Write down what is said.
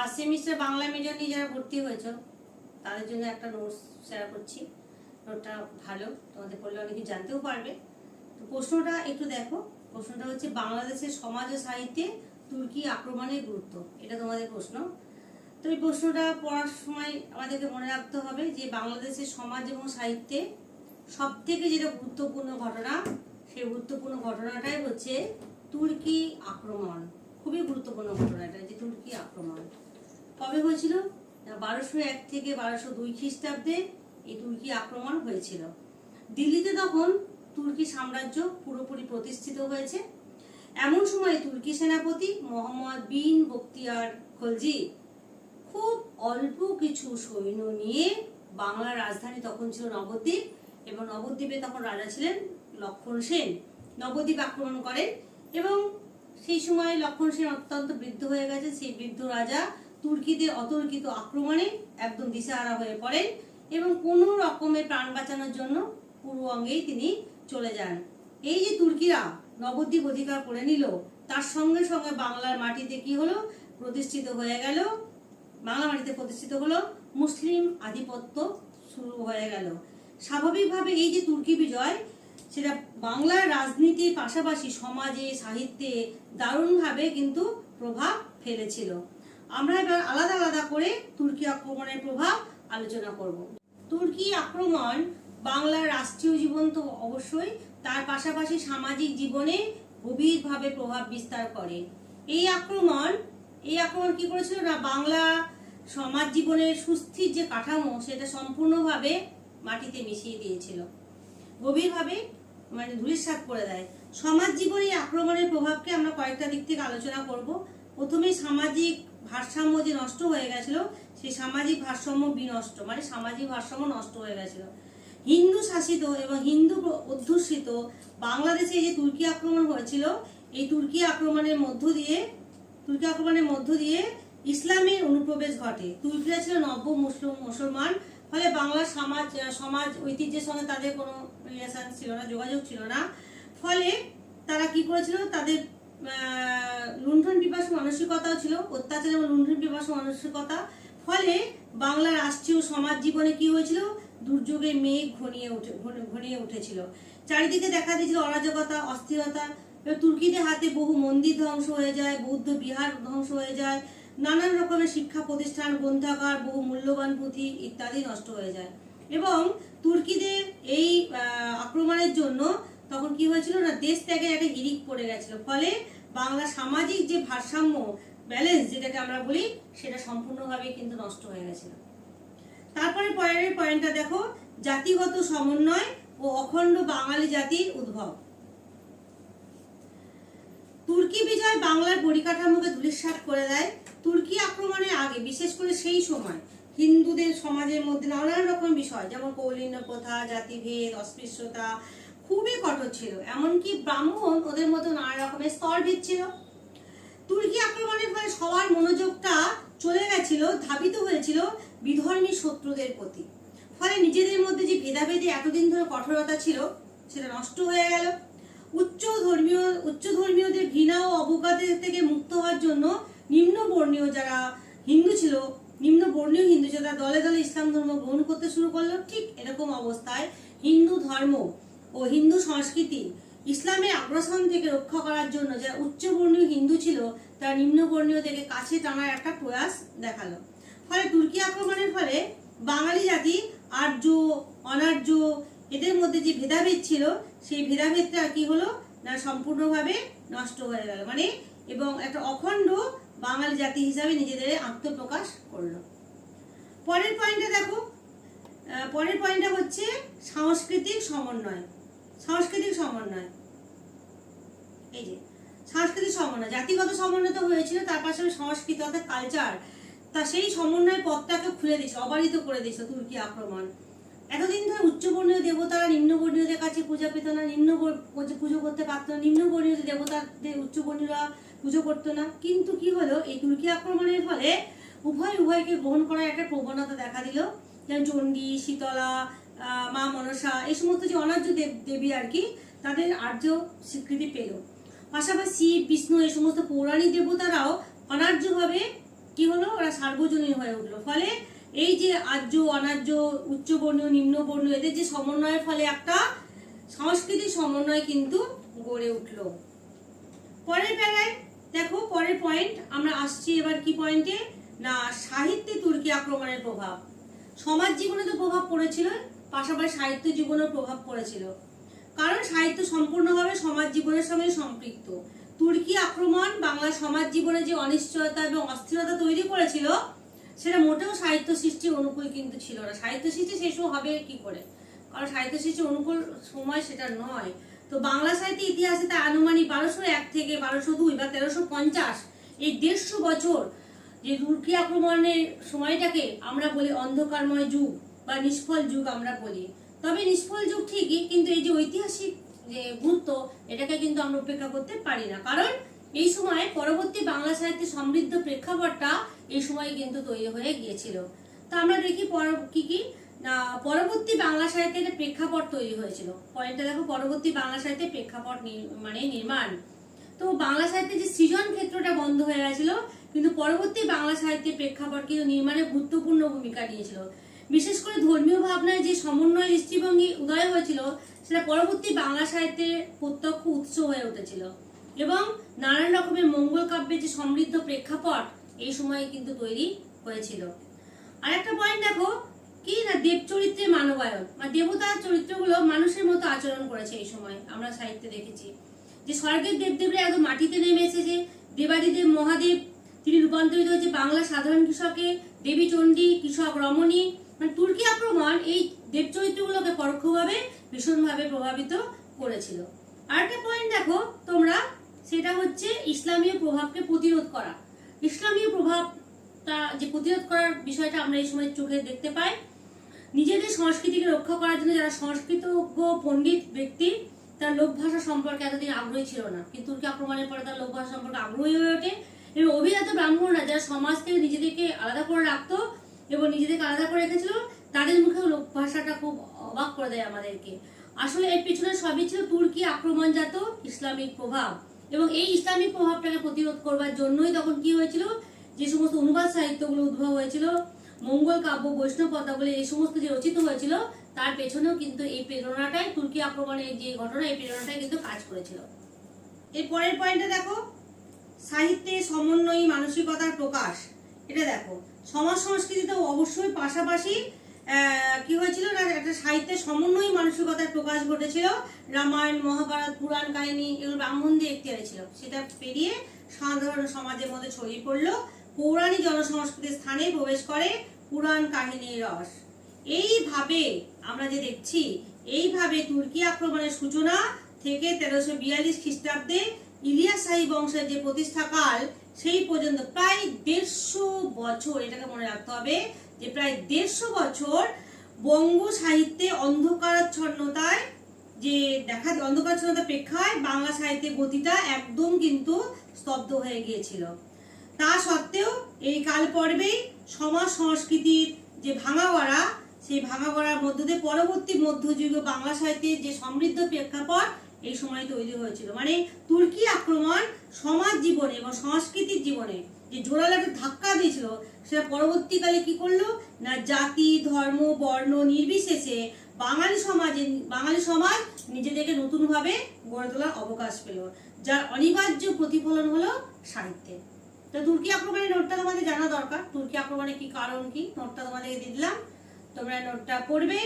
First semester Bangla major নিয়ে যারা ভর্তি হয়েছ, তাদের জন্য একটা নোটস শেয়ার করছি। নোটটা ভালো, তোমাদের পড়লে অনেক জানতেও পারবে। তো প্রশ্নটা একটু দেখো, প্রশ্নটা হচ্ছে, বাংলাদেশের সমাজ ও সাহিত্যে তুর্কি আক্রমণের গুরুত্ব? এটা তোমাদের প্রশ্ন। তো এই প্রশ্নটা পড়ার সময় আমাদেরকে মনে রাখতে হবে যে, বাংলাদেশের সমাজ এবং সাহিত্যে সব থেকে যেটা গুরুত্বপূর্ণ ঘটনা, সেই গুরুত্বপূর্ণ ঘটনাটাই হচ্ছে তুর্কি আক্রমণ। খুবই গুরুত্বপূর্ণ ঘটনা এটা যে তুর্কি আক্রমণ। কবে হয়েছিল? বারোশো এক থেকে বারোশো দুই খ্রিস্টাব্দে এই তুর্কি আক্রমণ হয়েছিল। দিল্লিতে তখন তুর্কি সাম্রাজ্য পুরোপুরি প্রতিষ্ঠিত হয়েছে। এমন সময় তুর্কি সেনাপতি মোহাম্মদ বিন বক্তিয়ার খলজি খুব অল্প কিছু সৈন্য নিয়ে বাংলার রাজধানী তখন ছিল নবদ্বীপ এবং নবদ্বীপে তখন রাজা ছিলেন লক্ষণ সেন। নবদ্বীপ আক্রমণ করেন এবং সেই সময় লক্ষণ সেন অত্যন্ত বৃদ্ধ হয়ে গেছে। সেই বৃদ্ধ রাজা তুর্কিদের অতর্কিত আক্রমণে একদম দিশেহারা হয়ে পড়েন এবং কোনো রকমের প্রাণ বাঁচানোর জন্য পূর্ব অঙ্গেই তিনি চলে যান। এই যে তুর্কিরা নবদ্বীপ অধিকার করে নিল, তার সঙ্গে সঙ্গে বাংলার মাটিতে কি হলো? প্রতিষ্ঠিত হয়ে গেল, বাংলা মাটিতে প্রতিষ্ঠিত হলো, মুসলিম আধিপত্য শুরু হয়ে গেল। স্বাভাবিকভাবে এই যে তুর্কি বিজয়, সেটা বাংলার রাজনীতির পাশাপাশি সমাজে, সাহিত্যে দারুণভাবে কিন্তু প্রভাব ফেলেছিল। আমরা এবার আলাদা আলাদা করে তুর্কি আক্রমণের প্রভাব আলোচনা করব। তুর্কি আক্রমণ বাংলার রাষ্ট্রীয় জীবন তো অবশ্যই, তার পাশাপাশি সামাজিক জীবনে গভীরভাবে প্রভাব বিস্তার করে। এই আক্রমণ এই আক্রমণ কি করেছিল? না, বাংলা সমাজ জীবনের সুস্থির যে কাঠামো, সেটা সম্পূর্ণভাবে মাটিতে মিশিয়ে দিয়েছিল। গভীরভাবে মানে ধূলিসাৎ করে দেয়। সমাজ জীবনে আক্রমণের প্রভাবকে আমরা কয়েকটা দিক থেকে আলোচনা করব। প্রথমে সামাজিক ভারসাম্য যে নষ্ট হয়ে গেছিল সেই সামাজিক ভারসাম্য বিনষ্ট মানে সামাজিক ভারসাম্য নষ্ট হয়ে গেছিল। হিন্দু শাসিত এবং হিন্দু অধ্যুষিত বাংলাদেশে যে তুর্কি আক্রমণ হয়েছিল, এই তুর্কি আক্রমণের মধ্য দিয়ে, তুর্কি আক্রমণের মধ্য দিয়ে ইসলামের অনুপ্রবেশ ঘটে। তুর্কিরা ছিল নব্য মুসলিম, মুসলমান, ফলে বাংলার সমাজ সমাজ ঐতিহ্যের সঙ্গে তাদের কোনো রিলেশন ছিল না, যোগাযোগ ছিল না। ফলে তারা কি করেছিল? তাদের লুণ্ঠন পিপাস মানসিকতাও ছিল, অত্যাচার এবং লুণ্ঠন পিপাস মানসিকতা। ফলে বাংলার রাষ্ট্রীয় সমাজ জীবনে কি হয়েছিল? দুর্যোগে মেঘ ঘনিয়ে উঠে ঘনিয়ে উঠেছিল। চারিদিকে দেখা দিয়েছিল অরাজকতা, অস্থিরতা। তুর্কিদের হাতে বহু মন্দির ধ্বংস হয়ে যায়, বৌদ্ধ বিহার ধ্বংস হয়ে যায়। নানান রকমের শিক্ষা প্রতিষ্ঠান, গ্রন্থাগার, বহু মূল্যবান পুঁথি ইত্যাদি নষ্ট হয়ে যায়। এবং তুর্কিদের এই আক্রমণের জন্য তখন কি হয়েছিল না, দেশ ত্যাগের একটা হিরিক পড়ে গেছিল। ফলে বাংলা সামাজিক যে ভারসাম্য ব্যালেন্স যেটাকে আমরা বলি, সেটা সম্পূর্ণভাবে কিন্তু নষ্ট হয়ে গেছিল। তারপরে পরের পয়েন্টটা দেখো, জাতিগত সমন্বয় ও অখণ্ড বাঙালি জাতির উদ্ভব। তুর্কি বিজয় বাংলার পরিকাঠামোকে ধূলিসাৎ করে দেয়। তুর্কি আক্রমণের আগে, বিশেষ করে সেই সময়, হিন্দুদের সমাজের মধ্যে নানান রকম বিষয়, যেমন কৌলিন্য প্রথা, জাতিভেদ, অস্পৃশ্যতা খুবই কঠোর ছিল। এমনকি ব্রাহ্মণ ওদের মতো নানা রকমের স্তরভেদ ছিল। তুর্কি আক্রমণের ফলে সবার মনোযোগটা চলে গেছিল, ধাবিত হয়েছিল বিধর্মী শত্রুদের প্রতি। ফলে নিজেদের মধ্যে যে ভেদাভেদে এতদিন ধরে কঠোরতা ছিল, সেটা নষ্ট হয়ে গেল। উচ্চ ধর্মীয়, উচ্চ ধর্মীয়দের ঘৃণা ও অবজ্ঞাদের থেকে মুক্ত হওয়ার জন্য নিম্ন বর্ণীয় যারা হিন্দু ছিল, নিম্ন বর্ণীয় হিন্দু যারা দলে দলে ইসলাম ধর্ম গ্রহণ করতে শুরু করল, ঠিক এরকম অবস্থায় হিন্দু ধর্ম ও হিন্দু সংস্কৃতি ইসলামের আগ্রাসন থেকে রক্ষা করার জন্য যারা উচ্চবর্ণীয় হিন্দু ছিল, তারা নিম্নবর্ণীয়দেরকে কাছে টানার একটা প্রয়াস দেখাল। ফলে তুর্কি আক্রমণের ফলে বাঙালি জাতি আর্য, অনার্য, এদের মধ্যে যে ভেদাভেদ ছিল, সেই ভেদাভেদটা কি হলো না, সম্পূর্ণভাবে নষ্ট হয়ে গেল। মানে এবং একটা অখণ্ড বাঙালি জাতি হিসাবে নিজেদের আত্মপ্রকাশ করল। পরের পয়েন্টটা দেখো পরের পয়েন্টটা হচ্ছে সাংস্কৃতিক সমন্বয়। সাংস্কৃতিক সমন্বয়। এই যে, সাংস্কৃতিক সমন্বয়, জাতিগত সমন্বয় তো হয়েছিল, তার পাশাপাশি সংস্কৃতি অর্থাৎ কালচার তা সেই সমন্বয় পথটাকে খুলে দিয়েছিল অবারিত করে দিয়েছিল তুর্কি আক্রমণ। এতদিন ধরে উচ্চবর্ণীয় দেবতারা নিম্নবর্ণীয়দের কাছে পূজা পেত না নিম্ন পুজো- করতে পারতো না, নিম্নবর্ণীয় দেবতাদের উচ্চবর্ণীয়রা পুজো করতো না। কিন্তু কি হলো, এই তুর্কি আক্রমণের ফলে উভয় উভয়কে গ্রহণ করার একটা প্রবণতা দেখা দিল। যেমন চণ্ডী শীতলা মা মনসা, এই সমস্ত যে অনার্য দেব দেবী আর কি, তাদের আর্য স্বীকৃতি পেল। পাশাপাশি বিষ্ণু, এই সমস্ত পৌরাণিক দেবতারাও অনার্যভাবে কি হলো, ওরা সার্বজনীন হয়ে উঠল। ফলে এই যে আর্য, অনার্য, উচ্চবর্ণ, নিম্নবর্ণ, এদের যে সমন্বয়ের ফলে একটা সাংস্কৃতিক সমন্বয় কিন্তু গড়ে উঠল। পরের বেলায়, দেখো, পরের পয়েন্ট আমরা আসছি এবার কি পয়েন্টে না, সাহিত্যে তুর্কি আক্রমণের প্রভাব। সমাজ জীবনে তো প্রভাব পড়েছিল পাশাপাশি সাহিত্য জীবনেও প্রভাব পড়েছিল। কারণ সাহিত্য সম্পূর্ণভাবে সমাজ জীবনের সঙ্গে সম্পৃক্ত। তুর্কি আক্রমণ বাংলা সমাজ জীবনে যে অনিশ্চয়তা এবং অস্থিরতা তৈরি করেছিল, সেটা মোটেও সাহিত্য সৃষ্টির অনুকূল কিন্তু ছিল না। সাহিত্য সৃষ্টি সেই সময় হবে কি করে? কারণ সাহিত্য সৃষ্টি অনুকূল সময় সেটা নয়। তো বাংলা সাহিত্য ইতিহাসে তা আনুমানিক বারোশো এক থেকে বারোশো দুই বা তেরোশো পঞ্চাশ এই দেড়শো বছর যে তুর্কি আক্রমণের সময়টাকে আমরা বলি অন্ধকারময় যুগ বা নিষ্ফল যুগ আমরা বলি। তবে নিষ্ফল যুগ ঠিকই, কিন্তু এই যে ঐতিহাসিক যে গুরুত্ব এটাকে কিন্তু আমরা উপেক্ষা করতে পারি না। কারণ এই সময় পরবর্তী বাংলা সাহিত্যের সমৃদ্ধ প্রেক্ষাপটটা এই সময় কিন্তু তৈরি হয়ে গিয়েছিল। তা আমরা দেখি কি কি? পরবর্তী বাংলা সাহিত্যের প্রেক্ষাপট তৈরি হয়েছিল। পয়েন্টটা দেখো, পরবর্তী বাংলা সাহিত্যের প্রেক্ষাপট মানে নির্মাণ। তো বাংলা সাহিত্যে যে সৃজন ক্ষেত্রটা বন্ধ হয়ে গেছিল, কিন্তু পরবর্তী বাংলা সাহিত্যের প্রেক্ষাপট কিন্তু নির্মাণে গুরুত্বপূর্ণ ভূমিকা নিয়েছিল। বিশেষ করে ধর্মীয় ভাবনায় যে সমন্বয় দৃষ্টিভঙ্গি উদয় হয়েছিল, সেটা পরবর্তী বাংলা সাহিত্যের প্রত্যক্ষ উৎস হয়ে উঠেছিল। এবং নানান রকমের মঙ্গল কাব্যের যে সমৃদ্ধ প্রেক্ষাপট, এই সময়ে কিন্তু তৈরি হয়েছিল। আর একটা পয়েন্ট দেখো, কি না দেব চরিত্রে মানবায়ন? মানে দেবতার চরিত্রগুলো মানুষের মতো আচরণ করেছে এই সময়, আমরা সাহিত্যে দেখেছি। যে স্বর্গের দেবদেবরা একদম মাটিতে নেমে এসেছে, দেবাদিদেব মহাদেব, তিনি রূপান্তরিত হয়েছে বাংলা সাধারণ কৃষকে, দেবী চণ্ডী, কৃষক রমণী মানে তুর্কি আক্রমণ এই দেব চরিত্রগুলোকে পরোক্ষভাবে, ভীষণভাবে প্রভাবিত করেছিল। আরেকটা পয়েন্ট দেখো তোমরা, সেটা হচ্ছে ইসলামীয় প্রভাবকে প্রতিরোধ করা। ইসলামীয় প্রভাবটা, যে প্রতিরোধ করার বিষয়টা আমরা এই সময় চোখে দেখতে পাই। নিজেদের সংস্কৃতিকে রক্ষা করার জন্য যারা সংস্কৃতজ্ঞ, পণ্ডিত ব্যক্তি, তার লোক ভাষা সম্পর্কে এতদিন আগ্রহী ছিল না। কিন্তু তুর্কি আক্রমণের পরে তার লোক ভাষা সম্পর্কে আগ্রহী হয়ে ওঠে। এবং অভিজাত ব্রাহ্মণরা, যারা সমাজ থেকে নিজেদেরকে আলাদা করে রাখতো এবং নিজেদেরকে আলাদা করে রেখেছিল, তাদের লোক, ভাষাটা খুব অবাক করে দেয় আমাদেরকে। আসলে এর পিছনে সবই ছিল তুর্কি আক্রমণজাত ইসলামিক প্রভাব। এবং এই ইসলামিক প্রভাবটাকে প্রতিরোধ করবার জন্যই তখন কি হয়েছিল? যে সমস্ত অনুবাদ সাহিত্যগুলো উদ্ভব হয়েছিল, মঙ্গল কাব্য, বৈষ্ণব পদ্মাবলী এই সমস্ত যে রচিত হয়েছিল, তার পেছনেও কিন্তু এই প্রেরণাটাই, তুর্কি আক্রমণের যে ঘটনা, এই প্রেরণাটাই কিন্তু কাজ করেছিল। এর পরের পয়েন্টে দেখো, সাহিত্যে সমন্বয়ী মানসিকতার প্রকাশ। এটা দেখো সমাজ সংস্কৃতিতে অবশ্যই পাশাপাশি কি হয়েছিল না, একটা সাহিত্যের সমন্বয় মানসিকতার প্রকাশ ঘটেছিল। রামায়ণ, মহাভারত, পুরাণ কাহিনী এগুলো ব্রাহ্মণদের এখতিয়ারে ছিল। সেটা পেরিয়ে সাধারণ সমাজের মধ্যে ছড়িয়ে পড়ল। পৌরাণিক জনসংস্কৃতির স্থানে প্রবেশ করে পুরাণ কাহিনীর রস। এইভাবে আমরা যে দেখছি, এইভাবে তুর্কি আক্রমণের সূচনা থেকে তেরোশো বিয়াল্লিশ খ্রিস্টাব্দে ইলিয়াস শাহী বংশের যে প্রতিষ্ঠাকাল সেই পর্যন্ত প্রায় দেড়শো বছর এটাকে মনে রাখতে হবে যে প্রায় দেড়শো বছর বঙ্গ সাহিত্যে অন্ধকারাচ্ছন্নতায় যে দেখা অন্ধকারাচ্ছন্নতা প্রেক্ষায় বাংলা সাহিত্যের গতিটা একদম কিন্তু স্তব্ধ হয়ে গিয়েছিল। তা সত্ত্বেও এই কাল পর্বেই সমাজ সংস্কৃতির যে ভাঙাগড়া সেই ভাঙাগড়ার মধ্য দিয়ে পরবর্তী মধ্যযুগীয় বাংলা সাহিত্যের যে সমৃদ্ধ প্রেক্ষাপট এই সময় তৈরি হয়েছিল। মানে তুর্কি আক্রমণ সমাজ জীবনে এবং সাংস্কৃতিক জীবনে যে জোরালো একটা ধাক্কা দিয়েছিল, সেটা পরবর্তীকালে কি করল? না, জাতি, ধর্ম, বর্ণ নির্বিশেষে বাঙালি সমাজে, বাঙালি সমাজ নিজেদেরকে নতুনভাবে গড়ে তোলার অবকাশ পেল, যার অনিবার্য প্রতিফলন হলো সাহিত্যে। তো তুর্কি আক্রমণের নোটটা তোমাদের জানা দরকার। তুর্কি আক্রমণের কি কারণ কি? নোটটা তোমাদেরকে দিয়ে দিলাম। তোমরা নোটটা পড়বে।